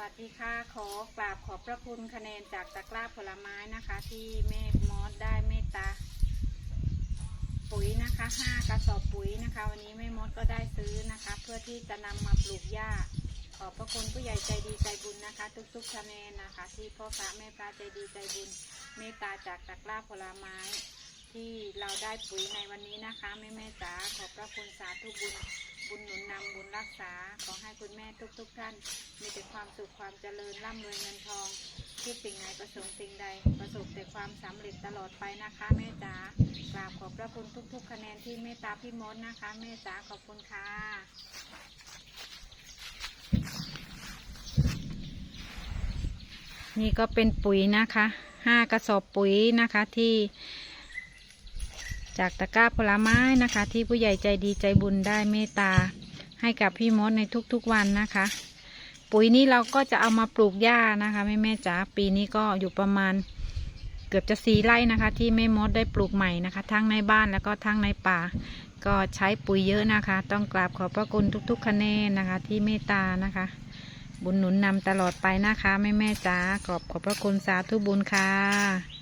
วัสดีค่ะ ขอกราบขอบพระคุณคะแนนจากตะกร้าผลไม้นะคะ ที่แม่มอสได้เมตตา ปุ๋ยนะคะห้ากระสอบปุ๋ยนะคะ วันนี้แม่มดก็ได้ซื้อนะคะ เพื่อที่จะนำมาปลูกหญ้า ขอบพระคุณผู้ใหญ่ใจดีใจบุญนะคะ ทุกๆคะแนนนะคะ ที่พ่อพระแม่พระใจดีใจบุญ เมตตาจากตะกร้าผลไม้ ที่เราได้ปุ๋ยในวันนี้นะคะแม่แม่จ๋าขอบพระคุณสาธุบุญบุญหนุนนำบุญ รักษา ขอให้คุณแม่ทุกๆท่าน มีแต่ความสุขความเจริญร่ำรวยเงินทอง คิดสิ่งไหนประสงค์สิ่งใด ประสบแต่ความสำเร็จตลอดไปนะคะ แม่จ๋ากราบขอบพระคุณทุก ๆ คะแนนที่เมตตาพี่มดนะคะ แม่จ๋าขอบคุณค่ะนี่ก็เป็นปุ๋ยนะคะห้ากระสอบปุ๋ยนะคะที่ จากตะกร้าผลไม้นะคะ ที่ผู้ใหญ่ใจดีใจบุญได้เมตตา ให้กับพี่มดในทุกๆวันนะคะ ปุ๋ยนี้เราก็จะเอามาปลูกหญ้านะคะแม่แม่จ๋าปีนี้ก็อยู่ประมาณเกือบจะสีไร่นะคะ ที่แม่มดได้ปลูกใหม่นะคะ ทั้งในบ้านแล้วก็ทั้งในป่า ก็ใช้ปุ๋ยเยอะนะคะ ต้องกราบขอบพระคุณทุกๆคะแนนนะคะ ที่เมตตานะคะ บุญหนุนนำตลอดไปนะคะแม่แม่จ๋าขอบขอบพระคุณสาธุบุญค่ะ